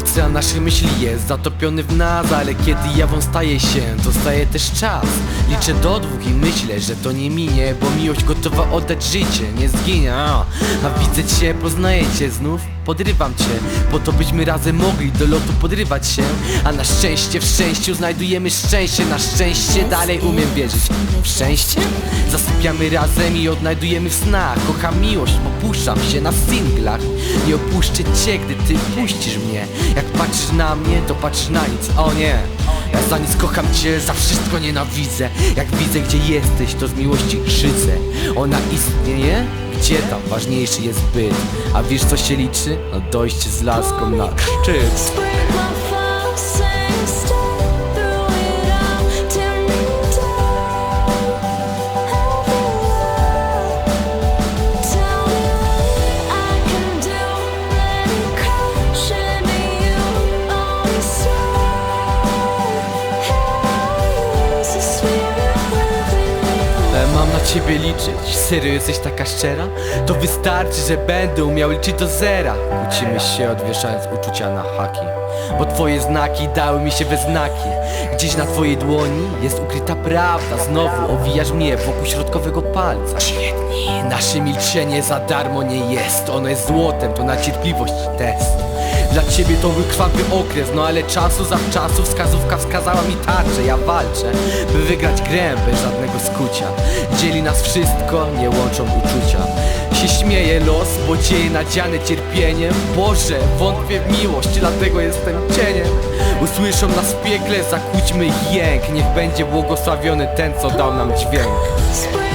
Ocean naszych myśli jest zatopiony w nas Ale kiedy jawą staje się, to staje też czas. Liczę do dwóch i myślę, że to nie minie Bo miłość gotowa oddać życie, nie zginie. A, a widzę cię, poznaję cię znów Podrywam cię, po to byśmy razem mogli do lotu podrywać się. A na szczęście w szczęściu znajdujemy szczęście Na szczęście dalej umiem wierzyć W szczęście? Zasypiamy razem i odnajdujemy w snach. Kocham miłość, popuszczam się na singlach. Nie opuszczę cię, gdy ty puścisz mnie. Jak patrzysz na mnie, to patrzysz na nic, o nie ja za nic kocham cię, za wszystko nienawidzę Jak widzę gdzie jesteś, to z miłości szydzę Ona istnieje? Gdzie tam? Ważniejszy jest byt A wiesz co się liczy? No dojście z laską na szczyt ciebie liczyć, serio jesteś taka szczera? To wystarczy, że będę umiał liczyć do zera. Kłócimy się odwieszając uczucia na haki. Bo twoje znaki dały mi się we znaki. Gdzieś na twojej dłoni jest ukryta prawda. Znowu owijasz mnie wokół środkowego palca. Nasze milczenie za darmo nie jest. Ono jest złotem, to na cierpliwość test dla ciebie to był krwawy okres, no ale czasu zawczasu wskazówka wskazała mi tarczę. Ja walczę, by wygrać grę bez żadnego skucia. Dzieli nas wszystko, nie łączą uczucia. Się śmieje los, bo dzieje nadziane cierpieniem. Boże, wątpię w miłość, dlatego jestem cieniem. Usłyszą nas w piekle, zakłóćmy jęk. Niech będzie błogosławiony ten, co dał nam dźwięk